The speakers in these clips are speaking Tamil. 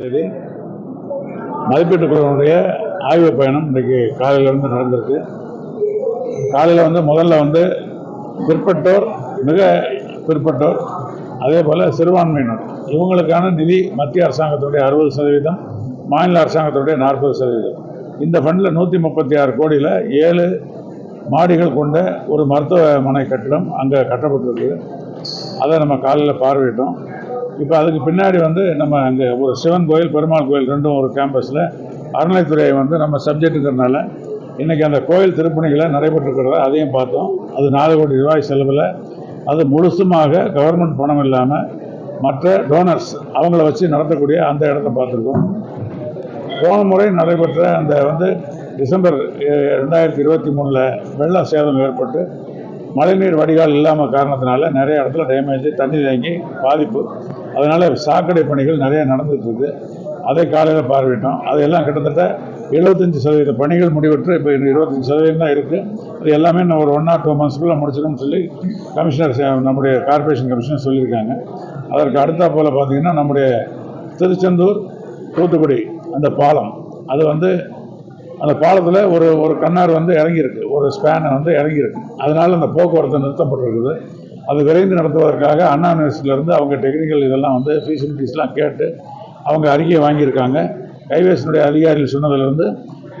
தேதி. மதிப்பீட்டு குழுவினுடைய ஆய்வு பயணம் இன்றைக்கு காலையிலிருந்து நடந்திருக்கு. காலையில் வந்து முதல்ல வந்து பிற்பட்டோர் மிக பிற்பட்டோர் அதே போல் சிறுபான்மையினர். இவங்களுக்கான நிதி மத்திய அரசாங்கத்துடைய அறுபது சதவீதம் மாநில அரசாங்கத்துடைய நாற்பது சதவீதம். இந்த ஃபண்டில் நூற்றி முப்பத்தி ஆறு கோடியில் ஏழு மாடிகள் கொண்ட ஒரு மருத்துவமனை கட்டிடம் அங்கே கட்டப்பட்டிருக்கு அதை நம்ம காலையில் பார்வையிட்டோம். இப்போ அதுக்கு பின்னாடி வந்து நம்ம அங்கே ஒரு சிவன் கோயில் பெருமாள் கோயில் ரெண்டும் ஒரு கேம்பஸில் அறநிலைத்துறை வந்து நம்ம சப்ஜெக்ட்டுங்கிறதுனால இன்றைக்கி அந்த கோயில் திருப்பணிகளை நடைபெற்றிருக்கிறத அதையும் பார்த்தோம். அது நாலு கோடி ரூபாய் செலவில். அது முழுசுமாக கவர்மெண்ட் பணம் இல்லாமல் மற்ற டோனர்ஸ் அவங்கள வச்சு நடத்தக்கூடிய அந்த இடத்த பார்த்துருக்கோம். போன முறை நடைபெற்ற அந்த வந்து டிசம்பர் ரெண்டாயிரத்தி இருபத்தி மூணில் வெள்ள சேதம் ஏற்பட்டு மழைநீர் வடிகால் இல்லாமல் காரணத்தினால நிறைய இடத்துல டேமேஜ் தண்ணி தேங்கி பாதிப்பு. அதனால் சாக்கடை பணிகள் நிறைய நடந்துட்டு இருக்கு அதை காலையில் பார்வையிட்டோம். அதையெல்லாம் கிட்டத்தட்ட எழுபத்தஞ்சு சதவீத பணிகள் முடிவுற்று இப்போ இருபத்தஞ்சி சதவீதம் தான் இருக்குது அது எல்லாமே இன்னும் ஒரு ஒன் ஆர் டூ மந்த்ஸ்க்குள்ளே முடிச்சிடும்னு சொல்லி கமிஷனர் நம்முடைய கார்ப்பரேஷன் கமிஷனர் சொல்லியிருக்காங்க. அதற்கு அடுத்தா போல் பார்த்தீங்கன்னா நம்முடைய திருச்செந்தூர் தூத்துக்குடி அந்த பாலம். அது வந்து அந்த பாலத்தில் ஒரு ஒரு கண்ணார் வந்து இறங்கியிருக்கு. ஒரு ஸ்பேனை வந்து இறங்கியிருக்கு. அதனால அந்த போக்குவரத்து நிறுத்தப்பட்டிருக்குது. அது விரைந்து நடத்துவதற்காக அண்ணா யூனிவர்சிட்டியிலேருந்து அவங்க டெக்னிக்கல் இதெல்லாம் வந்து ஃபீசிலிட்டிஸ்லாம் கேட்டு அவங்க அறிக்கையை வாங்கியிருக்காங்க. கைவேசினுடைய அதிகாரிகள் சொன்னதிலிருந்து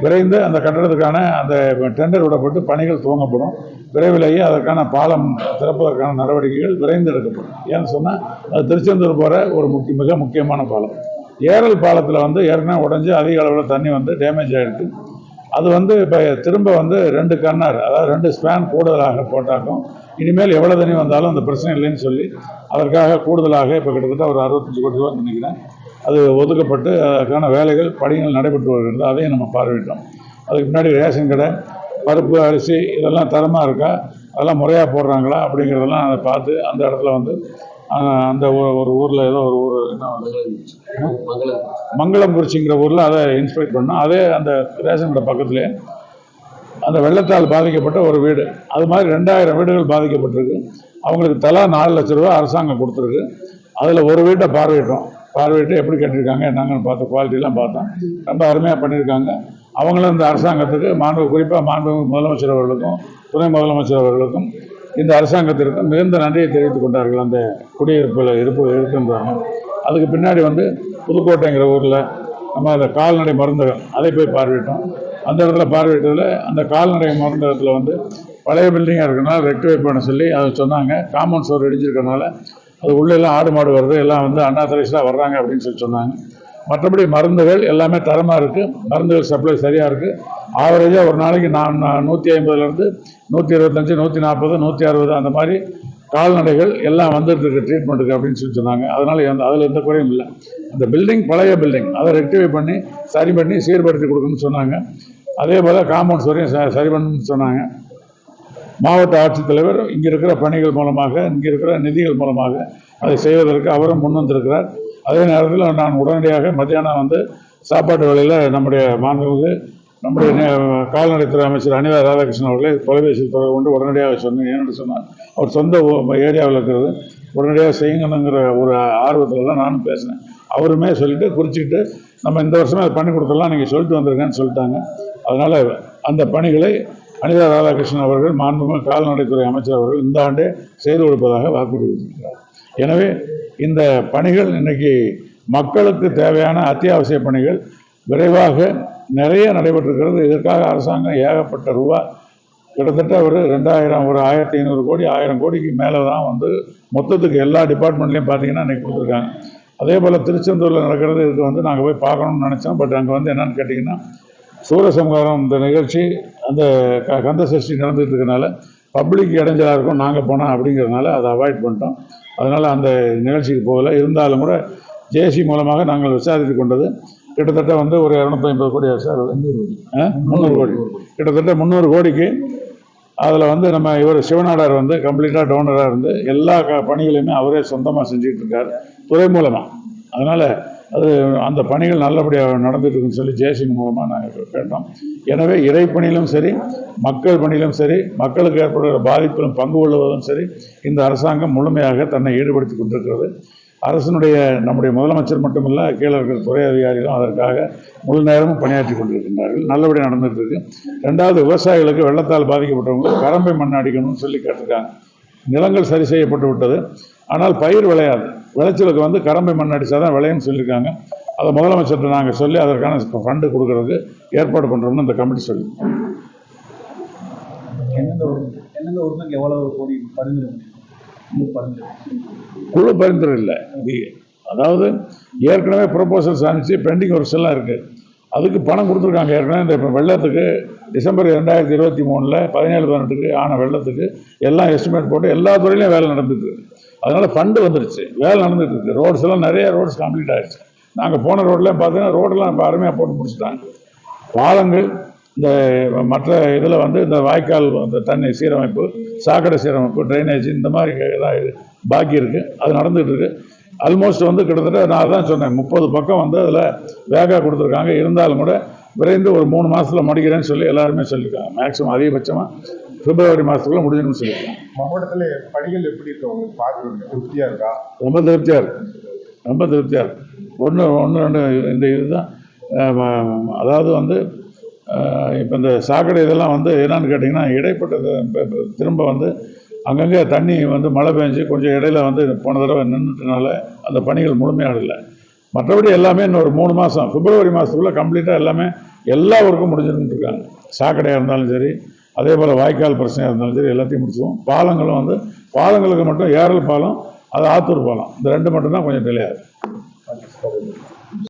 விரைந்து அந்த கட்டடத்துக்கான அந்த டெண்டர் விடப்பட்டு பணிகள் துவங்கப்படும். விரைவிலேயே அதற்கான பாலம் திறப்பதற்கான நடவடிக்கைகள் விரைந்து எடுக்கப்படும். ஏன்னு சொன்னால் அது திருச்செந்தூர் போகிற ஒரு முக்கிய மிக முக்கியமான பாலம். ஏரல் பாலத்தில் வந்து ஏற்கனவே உடஞ்சி அதிக அளவில் தண்ணி வந்து டேமேஜ் ஆகிருக்கு அது வந்து இப்போ திரும்ப வந்து ரெண்டு கண்ணார் அதாவது ரெண்டு ஸ்பேன் கூடுதலாக போட்டாக்கும் இனிமேல் எவ்வளோ தண்ணி வந்தாலும் அந்த பிரச்சனை இல்லைன்னு சொல்லி அதற்காக கூடுதலாக இப்போ கிட்டத்தட்ட ஒரு அறுபத்தஞ்சு கோடி ரூபா நினைக்கிறேன். அது ஒதுக்கப்பட்டு அதற்கான வேலைகள் பணிகள் நடைபெற்று வருகிறது. அதையும் நம்ம பார்வையிட்டோம் அதுக்கு முன்னாடி ரேஷன் கடை பருப்பு அரிசி இதெல்லாம் தரமாக இருக்கா? அதெல்லாம் முறையாக போடுறாங்களா? அப்படிங்கிறதெல்லாம் அதை பார்த்து அந்த இடத்துல வந்து அந்த ஒரு ஊரில் ஏதோ ஒரு ஊர் என்ன வந்து மங்களம்குறிச்சிங்கிற ஊரில் அதை இன்ஸ்பெக்ட் பண்ணோம். அதே அந்த ரேஷன் கடை பக்கத்துலேயே அந்த வெள்ளத்தால் பாதிக்கப்பட்ட ஒரு வீடு. அது மாதிரி ரெண்டாயிரம் வீடுகள் பாதிக்கப்பட்டிருக்கு. அவங்களுக்கு தலா நாலு லட்ச ரூபா அரசாங்கம் கொடுத்துருக்கு. அதில் ஒரு வீட்டை பார்வையிட்டோம். பார்வையிட்டு எப்படி கட்டியிருக்காங்க என்னங்கன்னு பார்த்து குவாலிட்டிலாம் பார்த்தோம். ரொம்ப அருமையாக பண்ணியிருக்காங்க. அவங்களும் இந்த அரசாங்கத்துக்கு மாண்பு குறிப்பாக மாண்பு முதலமைச்சர் அவர்களுக்கும் துணை முதலமைச்சர் அவர்களுக்கும் இந்த அரசாங்கத்திற்கு மிகுந்த நன்றியை தெரிவித்துக் கொண்டார்கள். அந்த குடியிருப்பில் இருப்பு இருக்கின்றாங்க. அதுக்கு பின்னாடி வந்து புதுக்கோட்டைங்கிற ஊரில் நம்ம அந்த கால்நடை மருந்தகம் அதை போய் பார்வையிட்டோம். அந்த இடத்துல பார்வையிட்டதில் அந்த கால்நடை மருந்தகத்தில் வந்து பழைய பில்டிங்காக இருக்கனால ரெக்டிஃபை பண்ண சொல்லி அதை சொன்னாங்க. காம்பவுண்ட் சோர் இடிஞ்சிருக்கனால அது உள்ளே எல்லாம் ஆடு மாடு வருது எல்லாம் வந்து அண்ணா தான் வர்றாங்க அப்படின்னு சொல்லி சொன்னாங்க. மற்றபடி மருந்துகள் எல்லாமே தரமாக இருக்குது மருந்துகள் சப்ளை சரியாக இருக்குது ஆவரேஜாக ஒரு நாளைக்கு நான் நூற்றி ஐம்பதுலேருந்து நூற்றி இருபத்தஞ்சி நூற்றி நாற்பது நூற்றி அறுபது அந்த மாதிரி கால்நடைகள் எல்லாம் வந்துட்டு இருக்கு ட்ரீட்மெண்ட்டுக்கு அப்படின்னு சொல்லி சொன்னாங்க. அதனால் எந்த அதில் எந்த குறையும் இல்லை. அந்த பில்டிங் பழைய பில்டிங் அதை ரெக்டிஃபை பண்ணி சரி பண்ணி சீர்படுத்தி கொடுக்கணும்னு சொன்னாங்க. அதே போல் காம்பவுண்ட் வரையும் ச- சரி பண்ணணும்னு சொன்னாங்க. மாவட்ட ஆட்சித்தலைவர் இங்கே இருக்கிற பணிகள் மூலமாக இங்கே இருக்கிற நிதிகள் மூலமாக அதை செய்வதற்கு அவரும் முன் வந்திருக்கிறார். அதே நேரத்தில் நான் உடனடியாக மத்தியானம் வந்து சாப்பாட்டு வேலையில் நம்முடைய மாண்புமிகு நம்முடைய நே- கால்நடைத்துறை அமைச்சர் அனிதா ராதாகிருஷ்ணன் அவர்களை தொலைபேசியில் தொடர்பு கொண்டு உடனடியாக சொன்னேன். ஏன்னு சொன்னார் அவர் சொந்த ஏரியாவில் இருக்கிறது. உடனடியாக செய்யணுங்கிற ஒரு ஆர்வத்தில் தான் நானும் பேசினேன். அவருமே சொல்லிவிட்டு குறிச்சிக்கிட்டு நம்ம இந்த வருஷமே அதை பண்ணி கொடுத்துடலாம் நீங்கள் சொல்லிட்டு வந்திருக்கேன்னு சொல்லிட்டாங்க. அதனால் அந்த பணிகளை அனிதா ராதாகிருஷ்ணன் அவர்கள் மாண்புமிகு கால்நடைத்துறை அமைச்சர் அவர்கள் இந்த ஆண்டே செய்து கொடுப்பதாக வாக்குறுதி கொடுத்திருக்கிறார். எனவே இந்த பணிகள் இன்னைக்கு மக்களுக்கு தேவையான அத்தியாவசிய பணிகள் விரைவாக நிறைய நடைபெற்றிருக்கிறது. இதற்காக அரசாங்கம் ஏகப்பட்ட ரூபா கிட்டத்தட்ட ஒரு ரெண்டாயிரம் ஒரு ஆயிரத்தி ஐநூறு கோடி ஆயிரம் கோடிக்கு மேலே தான் வந்து மொத்தத்துக்கு எல்லா டிபார்ட்மெண்ட்லேயும் பார்த்தீங்கன்னா இன்றைக்கி கொடுத்துருக்காங்க. அதே போல் திருச்செந்தூரில் நடக்கிறது இதுக்கு வந்து நாங்கள் போய் பார்க்கணும்னு நினச்சோம். பட் அங்கே வந்து என்னென்னு கேட்டிங்கன்னா சூரசம்ஹாரம் இந்த நிகழ்ச்சி அந்த க கந்த சஷ்டி நடந்துட்டு இருக்கனால பப்ளிக் இடைஞ்சலாக இருக்கும் நாங்கள் போனோம் அப்படிங்கிறதுனால அதை அவாய்ட் பண்ணிட்டோம். அதனால் அந்த நிகழ்ச்சிக்கு போகல. இருந்தாலும் கூட ஜேசி மூலமாக நாங்கள் விசாரித்து கொண்டது. கிட்டத்தட்ட வந்து ஒரு இரநூத்தி ஐம்பது கோடி. சார் முந்நூறு கோடி. கிட்டத்தட்ட முந்நூறு கோடிக்கு அதில் வந்து நம்ம இவர் சிவநாடார் வந்து கம்ப்ளீட்டாக டோனராக இருந்து எல்லா க பணிகளையுமே அவரே சொந்தமாக செஞ்சுக்கிட்டு இருக்கார். துறை மூலமாக அதனால் அது அந்த பணிகள் நல்லபடியாக நடந்துட்டு இருக்குன்னு சொல்லி ஜேசிங் மூலமாக நாங்கள் கேட்டோம். எனவே இறைப்பணியிலும் சரி மக்கள் பணியிலும் சரி மக்களுக்கு ஏற்படுகிற பாதிப்பிலும் பங்கு கொள்வதும் சரி இந்த அரசாங்கம் முழுமையாக தன்னை ஈடுபடுத்தி கொண்டிருக்கிறது. அரசனுடைய நம்முடைய முதலமைச்சர் மட்டுமல்ல கீழே இருக்கிற துறை அதிகாரிகளும் அதற்காக முழு நேரமும் பணியாற்றி கொண்டிருக்கின்றார்கள். நல்லபடியாக நடந்துட்டு இருக்கு ரெண்டாவது விவசாயிகளுக்கு வெள்ளத்தால் பாதிக்கப்பட்டவங்களுக்கு கரம்பை மண் அடிக்கணும்னு சொல்லி கேட்டிருக்காங்க. நிலங்கள் சரி செய்யப்பட்டு விட்டது ஆனால் பயிர் விளையாது. விளைச்சலுக்கு வந்து கரம்பை மண் அடித்தா தான் விளையும்னு சொல்லியிருக்காங்க. அதை முதலமைச்சர்கிட்ட நாங்கள் சொல்லி அதற்கான ஃபண்டு கொடுக்கறதுக்கு ஏற்பாடு பண்ணுறோம்னு இந்த கமிட்டி சொல்லி குழு பரிந்துரை இல்லை. அதாவது ஏற்கனவே ப்ரொபோசல்ஸ் அனுப்பிச்சு பெண்டிங் ஒர்க்ஸ் எல்லாம் இருக்குது அதுக்கு பணம் கொடுத்துருக்காங்க. ஏற்கனவே இந்த இப்போ வெள்ளத்துக்கு டிசம்பர் ரெண்டாயிரத்தி இருபத்தி மூணில் பதினேழு பதினெட்டுக்கு ஆன வெள்ளத்துக்கு எல்லாம் எஸ்டிமேட் போட்டு எல்லா துறையிலையும் வேலை நடந்துட்டு அதனால் ஃபண்டு வந்துருச்சு. வேலை நடந்துட்டு இருக்கு ரோட்ஸ் எல்லாம் நிறைய ரோட்ஸ் கம்ப்ளீட் ஆயிடுச்சு. நாங்கள் போன ரோட்லாம் பார்த்தீங்கன்னா ரோடெல்லாம் இப்போ அருமையாக போட்டு முடிச்சிட்டாங்க. பாலங்கள் இந்த மற்ற இதில் வந்து இந்த வாய்க்கால் அந்த தண்ணி சீரமைப்பு சாக்கடை சீரமைப்பு ட்ரைனேஜ் இந்த மாதிரி எல்லாம் இது பாக்கி இருக்குது அது நடந்துகிட்டு இருக்குது ஆல்மோஸ்ட் வந்து கிட்டத்தட்ட நான் தான் சொன்னேன் முப்பது பக்கம் வந்து அதில் வேகா கொடுத்துருக்காங்க. இருந்தாலும் கூட விரைந்து ஒரு மூணு மாதத்தில் முடிக்கிறேன்னு சொல்லி எல்லாருமே சொல்லியிருக்காங்க. மேக்ஸிமம் அதிகபட்சமாக பிப்ரவரி மாதத்துக்குள்ளே முடிஞ்சிடும்னு சொல்லியிருக்காங்க. மாவட்டத்தில் பணிகள் எப்படி இருக்கு உங்களுக்கு? பார்க்குறதுக்கு திருப்தியா இருக்கா? ரொம்ப திருப்தியாக இருக்கு. ரொம்ப திருப்தியாக இருக்கு. ஒன்று ஒன்று ரெண்டு இந்த இதுதான். அதாவது வந்து இப்போ இந்த சாக்கடை இதெல்லாம் வந்து என்னன்னு கேட்டிங்கன்னா இடைப்பட்டது இப்ப திரும்ப வந்து அங்கங்கே தண்ணி வந்து மழை பெஞ்சு கொஞ்சம் இடையில வந்து போன தடவை நின்றுட்டனால அந்த பணிகள் முழுமையாகல மற்றபடி எல்லாமே இன்னும் ஒரு மூணு மாதம் பிப்ரவரி மாதத்துக்குள்ளே கம்ப்ளீட்டாக எல்லாமே எல்லா ஒர்க்கும் முடிஞ்சிருந்துருக்காங்க சாக்கடையாக இருந்தாலும் சரி அதே போல் வாய்க்கால் பிரச்சனையாக இருந்தாலும் சரி எல்லாத்தையும் முடிச்சுவோம் பாலங்களும் வந்து பாலங்களுக்கு மட்டும் ஏரல் பாலம் அது ஆத்தூர் பாலம். இந்த ரெண்டு மட்டும்தான் கொஞ்சம் டிலே ஆகுது.